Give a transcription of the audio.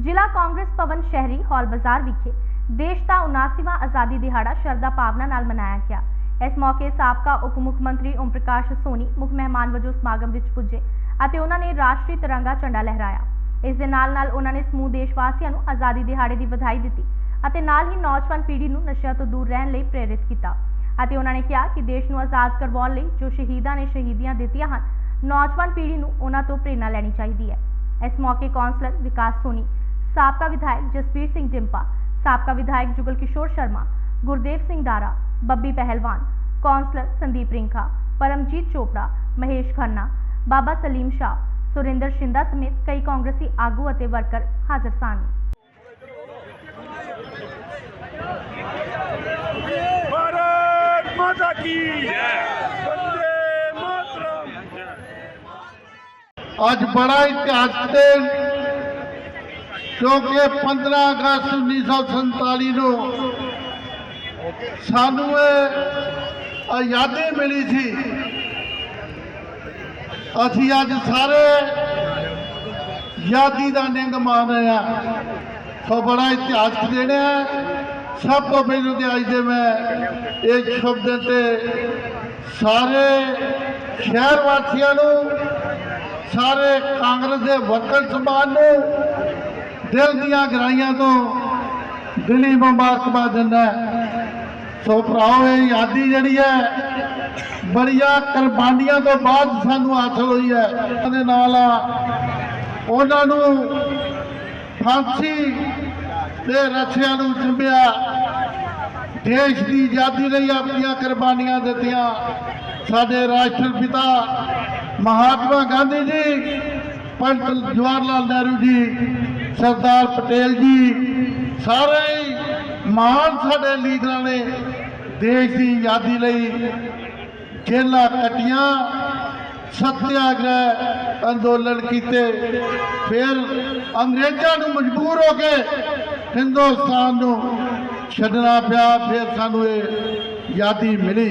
ਜ਼ਿਲ੍ਹਾ ਕਾਂਗਰਸ ਭਵਨ ਸ਼ਹਿਰੀ ਹਾਲ ਬਾਜ਼ਾਰ ਵਿਖੇ ਦੇਸ਼ ਦਾ 79ਵਾਂ ਆਜ਼ਾਦੀ ਦਿਹਾੜਾ ਸ਼ਰਧਾ ਭਾਵਨਾ ਨਾਲ ਮਨਾਇਆ ਗਿਆ। ਇਸ ਮੌਕੇ ਸਾਬਕਾ ਉਪ ਮੁੱਖ ਮੰਤਰੀ ਓਮ ਪ੍ਰਕਾਸ਼ ਸੋਨੀ, ਮੁੱਖ ਮਹਿਮਾਨ ਵਜੋਂ ਸਮਾਗਮ ਵਿੱਚ ਪੁੱਜੇ ਅਤੇ ਉਹਨਾਂ ਨੇ ਰਾਸ਼ਟਰੀ ਤਿਰੰਗਾ ਝੰਡਾ ਲਹਿਰਾਇਆ। ਇਸ ਦੇ ਨਾਲ ਨਾਲ ਉਹਨਾਂ ਨੇ ਸਮੂਹ ਦੇਸ਼ ਵਾਸੀਆਂ ਨੂੰ ਆਜ਼ਾਦੀ ਦਿਹਾੜੇ ਦੀ ਵਧਾਈ ਦਿੱਤੀ ਅਤੇ ਨਾਲ ਹੀ ਨੌਜਵਾਨ ਪੀੜ੍ਹੀ ਨੂੰ ਨਸ਼ਿਆਂ ਤੋਂ ਦੂਰ ਰਹਿਣ ਲਈ ਪ੍ਰੇਰਿਤ ਕੀਤਾ ਅਤੇ ਉਹਨਾਂ ਨੇ ਕਿਹਾ ਕਿ ਦੇਸ਼ ਨੂੰ ਆਜ਼ਾਦ ਕਰਵਾਉਣ ਲਈ ਜੋ ਸ਼ਹੀਦਾਂ ਨੇ ਸ਼ਹੀਦੀਆਂ ਦਿੱਤੀਆਂ ਹਨ, ਨੌਜਵਾਨ ਪੀੜ੍ਹੀ ਨੂੰ ਉਹਨਾਂ ਤੋਂ ਪ੍ਰੇਰਣਾ ਲੈਣੀ ਚਾਹੀਦੀ ਹੈ। ਇਸ ਮੌਕੇ ਕੌਂਸਲਰ ਵਿਕਾਸ ਸੋਨੀ साबका विधायक जसबीर सिंह डिम्पा साबका विधायक जुगल किशोर शर्मा गुरदेव सिंह दारा बब्बी पहलवान काउंसलर संदीप रिंखा परमजीत चोपड़ा महेश खन्ना बाबा सलीम शाह सुरेंद्र शिंदा समेत कई कांग्रेसी आगू और वर्कर हाजिर सन। आज बड़ा इतिहास ਬੜਾ ਇਤਿਹਾਸਕ ਦਿਨ ਕਿਉਂਕਿ 15 ਅਗਸਤ 1947 ਨੂੰ ਸਾਨੂੰ ਇਹ ਆਜ਼ਾਦੀ ਮਿਲੀ ਸੀ। ਅਸੀਂ ਅੱਜ ਸਾਰੇ ਆਜ਼ਾਦੀ ਦਾ ਨਿੰਗ ਮਾਣ ਰਹੇ ਹਾਂ। ਸੋ ਬੜਾ ਇਤਿਹਾਸਕ ਦਿਨ ਹੈ। ਸਭ ਤੋਂ ਪਹਿਲਾਂ ਤੇ ਅੱਜ ਦੇ ਮੈਂ ਇਹ ਸ਼ਬਦ ਤੇ ਸਾਰੇ ਸ਼ਹਿਰ ਵਾਸੀਆਂ ਨੂੰ, ਸਾਰੇ ਕਾਂਗਰਸ ਦੇ ਵਰਕਰ ਸਮਾਜ ਨੂੰ ਦਿਲ ਦੀਆਂ ਗਰਾਈਆਂ ਤੋਂ ਦਿਲੀ ਮੁਬਾਰਕਬਾਦ ਦਿੰਦਾ ਸੋ ਭਰਾਓ, ਇਹ ਯਾਦੀ ਜਿਹੜੀ ਹੈ, ਬੜੀਆਂ ਕੁਰਬਾਨੀਆਂ ਤੋਂ ਬਾਅਦ ਸਾਨੂੰ ਹਾਸਲ ਹੋਈ ਹੈ। ਉਹਦੇ ਨਾਲ ਉਹਨਾਂ ਨੂੰ ਫਾਂਸੀ ਦੇ ਰੱਸਿਆਂ ਨੂੰ ਚੁੰਮਿਆ, ਦੇਸ਼ ਦੀ ਆਜ਼ਾਦੀ ਲਈ ਆਪਣੀਆਂ ਕੁਰਬਾਨੀਆਂ ਦਿੱਤੀਆਂ। ਸਾਡੇ ਰਾਸ਼ਟਰਪਿਤਾ ਮਹਾਤਮਾ ਗਾਂਧੀ ਜੀ ਪੰਡਤ ਜਵਾਹਰ ਲਾਲ ਨਹਿਰੂ ਜੀ, ਸਰਦਾਰ ਪਟੇਲ ਜੀ, ਸਾਰੇ ਹੀ ਮਹਾਨ ਸਾਡੇ ਲੀਡਰਾਂ ਨੇ ਦੇਸ਼ ਦੀ ਆਜ਼ਾਦੀ ਲਈ ਜੇਲਾਂ ਕੱਟੀਆਂ, ਸਤਿਆਗ੍ਰਹਿ ਅੰਦੋਲਨ ਕੀਤੇ, ਫਿਰ ਅੰਗਰੇਜ਼ਾਂ ਨੂੰ ਮਜਬੂਰ ਹੋ ਕੇ ਹਿੰਦੁਸਤਾਨ ਨੂੰ ਛੱਡਣਾ ਪਿਆ, ਫਿਰ ਸਾਨੂੰ ਇਹ ਆਜ਼ਾਦੀ ਮਿਲੀ।